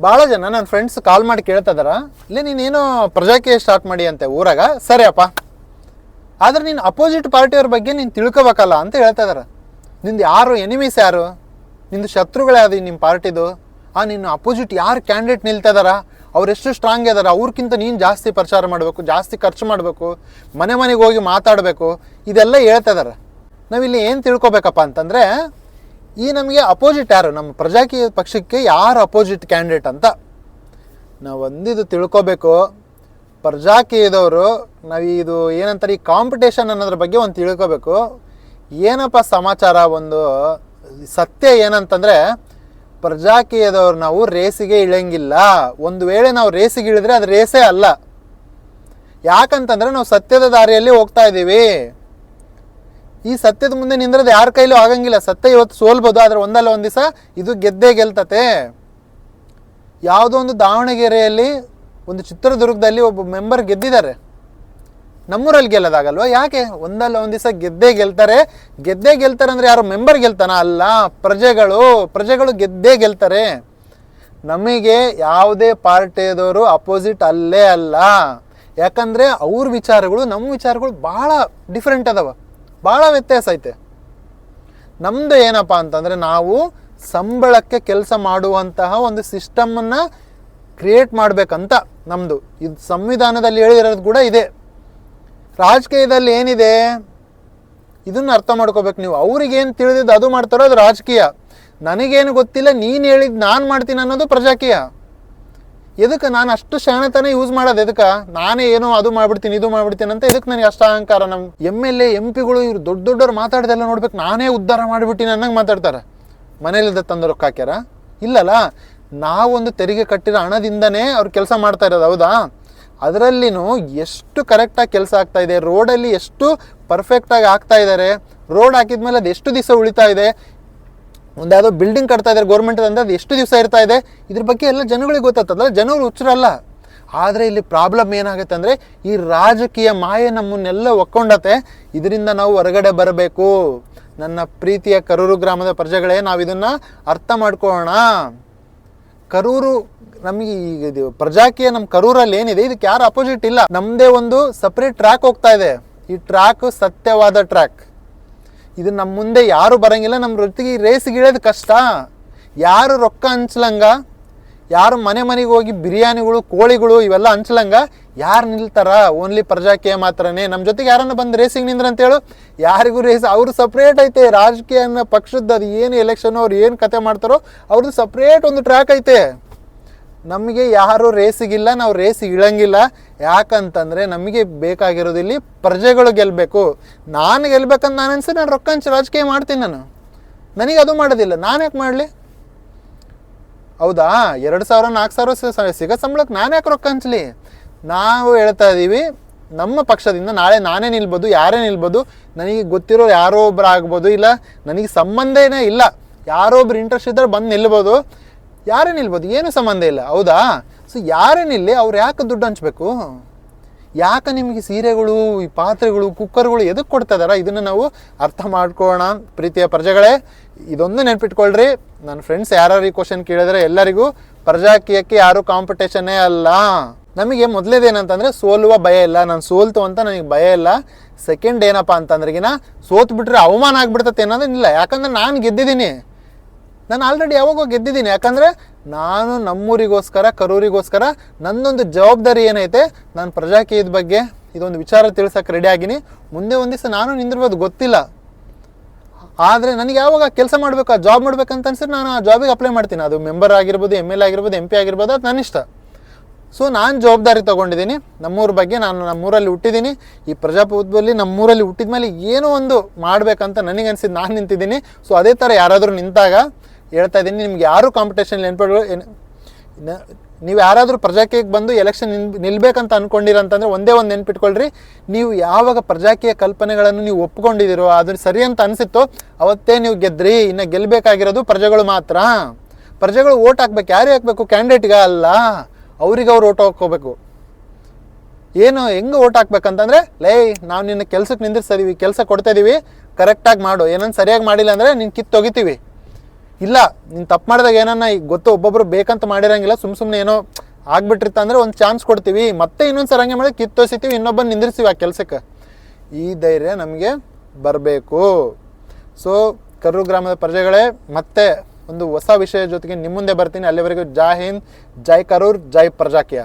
ಭಾಳ ಜನ ನನ್ನ ಫ್ರೆಂಡ್ಸ್ ಕಾಲ್ ಮಾಡಿ ಕೇಳ್ತಾ ಇದಾರ. ಇಲ್ಲ ನೀನೇನೋ ಪ್ರಜಾಕೀಯ ಸ್ಟಾರ್ಟ್ ಮಾಡಿ ಅಂತೆ ಊರಾಗ? ಸರಿ ಅಪ್ಪ. ಆದ್ರೆ ನೀನು ಅಪೋಸಿಟ್ ಪಾರ್ಟಿಯವ್ರ ಬಗ್ಗೆ ನೀನು ತಿಳ್ಕೊಬೇಕಲ್ಲ ಅಂತ ಹೇಳ್ತಾ ಇದಾರೆ. ನಿಂದು ಯಾರು? ಎನಿಮೀಸ್ ಯಾರು? ನಿಂದು ಶತ್ರುಗಳು ಯಾವ್ದು ನಿಮ್ಮ ಪಾರ್ಟಿದು? ಆ, ನಿನ್ನ ಅಪೋಸಿಟ್ ಯಾರು ಕ್ಯಾಂಡಿಡೇಟ್ ನಿಲ್ತಾ ಇದಾರ? ಎಷ್ಟು ಸ್ಟ್ರಾಂಗ್ ಇದಾರ? ಅವ್ರಕ್ಕಿಂತ ನೀನು ಜಾಸ್ತಿ ಪ್ರಚಾರ ಮಾಡಬೇಕು, ಜಾಸ್ತಿ ಖರ್ಚು ಮಾಡಬೇಕು, ಮನೆ ಮನೆಗೆ ಹೋಗಿ ಮಾತಾಡಬೇಕು, ಇದೆಲ್ಲ ಹೇಳ್ತಾ ಇದಾರೆ. ನಾವಿಲ್ಲಿ ಏನು ತಿಳ್ಕೊಬೇಕಪ್ಪ ಅಂತಂದರೆ ಈ ನಮಗೆ ಅಪೋಸಿಟ್ ಯಾರು? ನಮ್ಮ ಪ್ರಜಾಕೀಯ ಪಕ್ಷಕ್ಕೆ ಯಾರು ಅಪೋಸಿಟ್ ಕ್ಯಾಂಡಿಡೇಟ್ ಅಂತ ನಾವು ಒಂದಿದ್ದು ತಿಳ್ಕೊಬೇಕು. ಪ್ರಜಾಕೀಯದವರು, ನಾವು ಇದು ಏನಂತಾರೆ, ಈ ಕಾಂಪಿಟೇಷನ್ ಅನ್ನೋದ್ರ ಬಗ್ಗೆ ಒಂದು ತಿಳ್ಕೊಬೇಕು. ಏನಪ್ಪ ಸಮಾಚಾರ? ಒಂದು ಸತ್ಯ ಏನಂತಂದರೆ, ಪ್ರಜಾಕೀಯದವ್ರು ನಾವು ರೇಸಿಗೆ ಇಳಂಗಿಲ್ಲ ಒಂದು ವೇಳೆ ನಾವು ರೇಸಿಗೆ ಇಳಿದ್ರೆ ಅದು ರೇಸೇ ಅಲ್ಲ. ಯಾಕಂತಂದರೆ ನಾವು ಸತ್ಯದ ದಾರಿಯಲ್ಲಿ ಹೋಗ್ತಾ ಇದ್ದೀವಿ. ಈ ಸತ್ಯದ ಮುಂದೆ ನಿಂದ್ರದು ಯಾರ ಕೈಲೂ ಆಗಂಗಿಲ್ಲ. ಸತ್ಯ ಇವತ್ತು ಸೋಲ್ಬೋದು, ಆದರೆ ಒಂದಲ್ಲ ಒಂದು ದಿವಸ ಇದು ಗೆದ್ದೇ ಗೆಲ್ತತೆ. ಯಾವುದೋ ಒಂದು ದಾವಣಗೆರೆಯಲ್ಲಿ ಒಂದು ಚಿತ್ರದುರ್ಗದಲ್ಲಿ ಒಬ್ಬ ಮೆಂಬರ್ ಗೆದ್ದಿದ್ದಾರೆ. ನಮ್ಮೂರಲ್ಲಿ ಗೆಲ್ಲದಾಗಲ್ವಾ? ಯಾಕೆ? ಒಂದಲ್ಲ ಒಂದು ದಿವಸ ಗೆದ್ದೇ ಗೆಲ್ತಾರೆ. ಗೆದ್ದೇ ಗೆಲ್ತಾರೆ ಅಂದ್ರೆ ಯಾರು ಮೆಂಬರ್ ಗೆಲ್ತಾನ? ಅಲ್ಲ, ಪ್ರಜೆಗಳು. ಪ್ರಜೆಗಳು ಗೆದ್ದೇ ಗೆಲ್ತಾರೆ. ನಮಗೆ ಯಾವುದೇ ಪಾರ್ಟಿಯದವರು ಅಪೋಸಿಟ್ ಅಲ್ಲೇ ಅಲ್ಲ. ಯಾಕಂದ್ರೆ ಅವ್ರ ವಿಚಾರಗಳು, ನಮ್ಮ ವಿಚಾರಗಳು ಭಾಳ ಡಿಫ್ರೆಂಟ್ ಅದಾವ. ಭಾಳ ವ್ಯತ್ಯಾಸ ಐತೆ. ನಮ್ದು ಏನಪ್ಪ ಅಂತಂದ್ರೆ ನಾವು ಸಂಬಳಕ್ಕೆ ಕೆಲಸ ಮಾಡುವಂತಹ ಒಂದು ಸಿಸ್ಟಮನ್ನು ಕ್ರಿಯೇಟ್ ಮಾಡಬೇಕಂತ ನಮ್ಮದು ಇದು ಸಂವಿಧಾನದಲ್ಲಿ ಹೇಳಿರೋದು ಕೂಡ ಇದೆ. ರಾಜಕೀಯದಲ್ಲಿ ಏನಿದೆ? ಇದನ್ನು ಅರ್ಥ ಮಾಡ್ಕೋಬೇಕು ನೀವು. ಅವ್ರಿಗೇನು ತಿಳಿದಿದ್ದು ಅದು ಮಾಡ್ತಾರೋ ಅದು ರಾಜಕೀಯ. ನನಗೇನು ಗೊತ್ತಿಲ್ಲ, ನೀನು ಹೇಳಿದ್ದು ನಾನು ಮಾಡ್ತೀನಿ ಅನ್ನೋದು ಪ್ರಜಾಕೀಯ. ಎದಕ್ಕೆ ನಾನು ಅಷ್ಟು ಶಾಣತನ ಯೂಸ್ ಮಾಡೋದು? ಎದಕ್ಕೆ? ನಾನೇ ಏನೋ ಅದು ಮಾಡ್ಬಿಡ್ತೀನಿ, ಇದು ಮಾಡ್ಬಿಡ್ತೀನಿ ಅಂತ ಎದಕ್ಕೆ ನನಗೆ ಅಷ್ಟು ಅಹಂಕಾರ? ನಮ್ಮ ಎಂ ಎಲ್ ಎ ಎಂ ಪಿಗಳು ಇವ್ರು ದೊಡ್ಡ ದೊಡ್ಡವ್ರು ಮಾತಾಡ್ದೆಲ್ಲ ನೋಡ್ಬೇಕು. ನಾನೇ ಉದ್ಧಾರ ಮಾಡಿಬಿಟ್ಟಿನಿ ಅನ್ನಂಗೆ ಮಾತಾಡ್ತಾರೆ. ಮನೇಲಿದ್ದ ತಂದು ರೊಕ್ಕ ಹಾಕ್ಯಾರ ಇಲ್ಲಲ್ಲ, ನಾವೊಂದು ತೆರಿಗೆ ಕಟ್ಟಿರೋ ಹಣದಿಂದನೇ ಅವ್ರು ಕೆಲಸ ಮಾಡ್ತಾ ಇರೋದು, ಹೌದಾ? ಅದರಲ್ಲಿನೂ ಎಷ್ಟು ಕರೆಕ್ಟಾಗಿ ಕೆಲಸ ಆಗ್ತಾ ಇದೆ ರೋಡಲ್ಲಿ ಎಷ್ಟು ಪರ್ಫೆಕ್ಟಾಗಿ ಆಗ್ತಾ ಇದ್ದಾರೆ ರೋಡ್ ಹಾಕಿದ್ಮೇಲೆ ಅದು ಎಷ್ಟು ದಿವಸ ಉಳಿತಾ ಇದೆ? ಒಂದು ಯಾವುದೋ ಬಿಲ್ಡಿಂಗ್ ಕಟ್ತಾ ಇದ್ದಾರೆ ಗೌರ್ಮೆಂಟ್ ಅಂದ್ರೆ ಅದು ಎಷ್ಟು ದಿವಸ ಇರ್ತಾ ಇದೆ, ಇದ್ರ ಬಗ್ಗೆ ಎಲ್ಲ ಜನಗಳಿಗೆ ಗೊತ್ತಾಗ್ತದಲ್ಲ, ಜನರು ಹುಚ್ಚರಲ್ಲ. ಆದರೆ ಇಲ್ಲಿ ಪ್ರಾಬ್ಲಮ್ ಏನಾಗುತ್ತೆ ಅಂದರೆ, ಈ ರಾಜಕೀಯ ಮಾಯೆ ನಮ್ಮನ್ನೆಲ್ಲ ಒಕ್ಕೊಂಡತೆ ಇದರಿಂದ ನಾವು ಹೊರಗಡೆ ಬರಬೇಕು. ನನ್ನ ಪ್ರೀತಿಯ ಕರೂರು ಗ್ರಾಮದ ಪ್ರಜೆಗಳೇ, ನಾವು ಇದನ್ನು ಅರ್ಥ ಮಾಡ್ಕೊಳ್ಳೋಣ. ಕರೂರು, ನಮಗೆ ಈಗ ಇದು ಪ್ರಜಾಕೀಯ ನಮ್ಮ ಕರೂರಲ್ಲಿ ಏನಿದೆ, ಇದಕ್ಕೆ ಯಾರು ಅಪೋಸಿಟ್ ಇಲ್ಲ. ನಮ್ಮದೇ ಒಂದು ಸಪ್ರೇಟ್ ಟ್ರ್ಯಾಕ್ ಹೋಗ್ತಾ ಇದೆ. ಈ ಟ್ರ್ಯಾಕ್ ಸತ್ಯವಾದ ಟ್ರ್ಯಾಕ್ ಇದು ನಮ್ಮ ಮುಂದೆ ಯಾರು ಬರಂಗಿಲ್ಲ ನಮ್ಮ ರೊತ್ತಿಗೆ ಇಳಿಯೋದು ಕಷ್ಟ. ಯಾರು ರೊಕ್ಕ ಹಂಚ್ಲಂಗ, ಯಾರು ಮನೆ ಮನೆಗೆ ಹೋಗಿ ಬಿರಿಯಾನಿಗಳು, ಕೋಳಿಗಳು ಇವೆಲ್ಲ ಹಂಚ್ಲಂಗ, ಯಾರು ನಿಲ್ತಾರ? ಓನ್ಲಿ ಪ್ರಜಾಕೀಯ ಮಾತ್ರನೇ. ನಮ್ಮ ಜೊತೆಗೆ ಯಾರನ್ನ ಬಂದು ರೇಸಿಗೆ ನಿಂದ್ರ ಅಂತೇಳು, ಯಾರಿಗೂ ರೇಸ್ ಅವರು ಸಪ್ರೇಟ್ ಐತೆ. ರಾಜಕೀಯ ಪಕ್ಷದ ಅದು ಏನು ಎಲೆಕ್ಷನ್ ಅವ್ರು ಏನು ಕತೆ ಮಾಡ್ತಾರೋ, ಅವ್ರದ್ದು ಸಪ್ರೇಟ್ ಒಂದು ಟ್ರ್ಯಾಕ್ ಐತೆ. ನಮಗೆ ಯಾರು ರೇಸಿಗಿಲ್ಲ, ನಾವು ರೇಸಿಗೆ ಇಳಂಗಿಲ್ಲ. ಯಾಕಂತಂದರೆ ನಮಗೆ ಬೇಕಾಗಿರೋದು ಇಲ್ಲಿ ಪ್ರಜೆಗಳು ಗೆಲ್ಲಬೇಕು ನಾನು ಗೆಲ್ಬೇಕಂತ ನಾನು ಅನ್ಸಿ ನಾನು ರೊಕ್ಕ ಹಂಚಿ ರಾಜಕೀಯ ಮಾಡ್ತೀನಿ ನಾನು. ನನಗೆ ಅದು ಮಾಡೋದಿಲ್ಲ. ನಾನು ಯಾಕೆ ಮಾಡಲಿ? ಹೌದಾ? ಎರಡು ಸಾವಿರ, ನಾಲ್ಕು ಸಾವಿರ ಸಿಗೋ ಸಂಬಳಕ್ಕೆ ನಾನು ಯಾಕೆ ರೊಕ್ಕ ಹಂಚಲಿ? ನಾವು ಹೇಳ್ತಾ ಇದ್ದೀವಿ ನಮ್ಮ ಪಕ್ಷದಿಂದ ನಾಳೆ ನಾನೇ ನಿಲ್ಬೋದು, ಯಾರೇ ನಿಲ್ಬೋದು, ನನಗೆ ಗೊತ್ತಿರೋ ಯಾರೋ ಒಬ್ರು ಆಗ್ಬೋದು, ಇಲ್ಲ, ನನಗೆ ಸಂಬಂಧನೇ ಇಲ್ಲ. ಯಾರೋ ಒಬ್ರು ಇಂಟ್ರೆಸ್ಟ್ ಇದ್ದರೆ ಬಂದು ನಿಲ್ಬೋದು. ಯಾರೇ ನಿಲ್ಬೋದು, ಏನು ಸಂಬಂಧ ಇಲ್ಲ. ಹೌದಾ? ಸೊ ಯಾರೇ ನಿಲ್ಲಿ, ಅವ್ರು ಯಾಕೆ ದುಡ್ಡು ಹಂಚಬೇಕು? ಯಾಕೆ ನಿಮಗೆ ಸೀರೆಗಳು, ಈ ಪಾತ್ರೆಗಳು, ಕುಕ್ಕರ್ಗಳು ಎದಕ್ಕೆ ಕೊಡ್ತಾ ಇದಾರ? ಇದನ್ನು ನಾವು ಅರ್ಥ ಮಾಡ್ಕೊಳ್ಳೋಣ. ಪ್ರೀತಿಯ ಪ್ರಜೆಗಳೇ, ಇದೊಂದು ನೆನ್ಪಿಟ್ಕೊಳ್ರಿ. ನನ್ನ ಫ್ರೆಂಡ್ಸ್ ಯಾರು ಈ ಕ್ವಶನ್ ಕೇಳಿದ್ರೆ ಎಲ್ಲರಿಗೂ, ಪ್ರಜಾಕೀಯಕ್ಕೆ ಯಾರು ಕಾಂಪಿಟೇಷನ್ನೇ ಅಲ್ಲ. ನಮಗೆ ಮೊದಲೇದೇನಂತಂದರೆ, ಸೋಲುವ ಭಯ ಇಲ್ಲ. ನಾನು ಸೋಲ್ತು ಅಂತ ನನಗೆ ಭಯ ಇಲ್ಲ. ಸೆಕೆಂಡ್ ಏನಪ್ಪ ಅಂತಂದ್ರೆಗಿನ ಸೋತ್ ಬಿಟ್ರೆ ಅವಮಾನ ಆಗ್ಬಿಡ್ತತೆ ಅನ್ನೋದೇನಿಲ್ಲ. ಯಾಕಂದ್ರೆ ನಾನು ಗೆದ್ದಿದ್ದೀನಿ. ನಾನು ಆಲ್ರೆಡಿ ಯಾವಾಗೋ ಗೆದ್ದಿದ್ದೀನಿ. ಯಾಕಂದರೆ ನಾನು ನಮ್ಮೂರಿಗೋಸ್ಕರ, ಕರೂರಿಗೋಸ್ಕರ ನನ್ನೊಂದು ಜವಾಬ್ದಾರಿ ಏನೈತೆ, ನಾನು ಪ್ರಜಾಕೀಯದ ಬಗ್ಗೆ ಇದೊಂದು ವಿಚಾರ ತಿಳ್ಸೋಕೆ ರೆಡಿ ಆಗಿನಿ. ಮುಂದೆ ಒಂದು ದಿವಸ ನಾನು ನಿಂದಿರ್ಬೋದು, ಗೊತ್ತಿಲ್ಲ. ಆದರೆ ನನಗೆ ಯಾವಾಗ ಕೆಲಸ ಮಾಡಬೇಕು, ಆ ಜಾಬ್ ಮಾಡ್ಬೇಕಂತ ಅನ್ಸಿದ್ರೆ ನಾನು ಆ ಜಾಬಿಗೆ ಅಪ್ಲೈ ಮಾಡ್ತೀನಿ. ಅದು ಮೆಂಬರ್ ಆಗಿರ್ಬೋದು ಎಂ ಎಲ್ ಆಗಿರ್ಬೋದು ಎಂ ಪಿ ಆಗಿರ್ಬೋದು, ಅದು ನನ್ನ ಇಷ್ಟ ಸೊ ನಾನು ಜವಾಬ್ದಾರಿ ತೊಗೊಂಡಿದ್ದೀನಿ. ನಮ್ಮೂರ ಬಗ್ಗೆ ನಾನು ನಮ್ಮೂರಲ್ಲಿ ಹುಟ್ಟಿದ್ದೀನಿ. ಈ ಪ್ರಜಾಪ್ರಭುತ್ವದಲ್ಲಿ ನಮ್ಮೂರಲ್ಲಿ ಹುಟ್ಟಿದ ಮೇಲೆ ಏನೋ ಒಂದು ಮಾಡಬೇಕಂತ ನನಗೆ ಅನ್ಸಿದ್ದು ನಾನು ನಿಂತಿದ್ದೀನಿ. ಸೊ ಅದೇ ಥರ ಯಾರಾದರೂ ನಿಂತಾಗ ಹೇಳ್ತಾ ಇದ್ದೀನಿ, ನಿಮ್ಗೆ ಯಾರು ಕಾಂಪಿಟೇಷನ್ ನೆನ್ಪಿಡು ನೀವು ಯಾರಾದರೂ ಪ್ರಜಾಕೀಯಕ್ಕೆ ಬಂದು ಎಲೆಕ್ಷನ್ ನಿಲ್ ನಿಲ್ಬೇಕಂತ ಅಂದ್ಕೊಂಡಿರಂತಂದ್ರೆ ಒಂದೇ ಒಂದು ನೆನ್ಪಿಟ್ಕೊಳ್ರಿ. ನೀವು ಯಾವಾಗ ಪ್ರಜಾಕೀಯ ಕಲ್ಪನೆಗಳನ್ನು ನೀವು ಒಪ್ಕೊಂಡಿದ್ದೀರೋ ಅದು ಸರಿ ಅಂತ ಅನಿಸಿತ್ತೋ, ಅವತ್ತೇ ನೀವು ಗೆದ್ರಿ. ಇನ್ನು ಗೆಲ್ಲಬೇಕಾಗಿರೋದು ಪ್ರಜೆಗಳು ಮಾತ್ರ. ಪ್ರಜೆಗಳು ಓಟ್ ಹಾಕ್ಬೇಕು. ಯಾರು ಹಾಕಬೇಕು? ಕ್ಯಾಂಡಿಡೇಟ್ಗೆ ಅಲ್ಲ. ಅವ್ರಿಗೆ ಅವ್ರು ಓಟ್ ಹಾಕೋಬೇಕು ಏನು, ಹೆಂಗೆ ಓಟ್ ಹಾಕ್ಬೇಕಂತಂದ್ರೆ, ಲೈ, ನಾವು ನಿನ್ನ ಕೆಲ್ಸಕ್ಕೆ ನಿಂದಿರ್ಸಿದೀವಿ ಕೆಲಸ ಕೊಡ್ತಾ ಇದೀವಿ. ಕರೆಕ್ಟಾಗಿ ಮಾಡು. ಏನನ್ನು ಸರಿಯಾಗಿ ಮಾಡಿಲ್ಲ ಅಂದರೆ ನಿನ್ನ ಕಿತ್ತು ತೊಗಿತೀವಿ ಇಲ್ಲ, ನೀನು ತಪ್ಪು ಮಾಡಿದಾಗ ಏನನ್ನ ಈಗ ಗೊತ್ತು ಒಬ್ಬೊಬ್ರು ಬೇಕಂತ ಮಾಡಿರಂಗಿಲ್ಲ, ಸುಮ್ ಸುಮ್ಮನೆ ಏನೋ ಆಗ್ಬಿಟ್ಟಿರ್ತ ಅಂದ್ರೆ ಒಂದು ಚಾನ್ಸ್ ಕೊಡ್ತೀವಿ. ಮತ್ತೆ ಇನ್ನೊಂದು ಹಂಗೆ ಮಾಡಿ ಕಿತ್ತೋಸಿತೀವಿ ಇನ್ನೊಬ್ಬನ ನಿಂದಿರ್ತೀವಿ ಆ ಕೆಲಸಕ್ಕೆ. ಈ ಧೈರ್ಯ ನಮಗೆ ಬರಬೇಕು. ಸೊ ಕರೂರು ಗ್ರಾಮದ ಪ್ರಜೆಗಳೇ, ಮತ್ತೆ ಒಂದು ಹೊಸ ವಿಷಯ ಜೊತೆಗೆ ನಿಮ್ಮ ಮುಂದೆ ಬರ್ತೀನಿ. ಅಲ್ಲಿವರೆಗೂ ಜೈ ಹಿಂದ್, ಜೈ ಕರೂರ್, ಜೈ ಪ್ರಜಾಕೀಯ.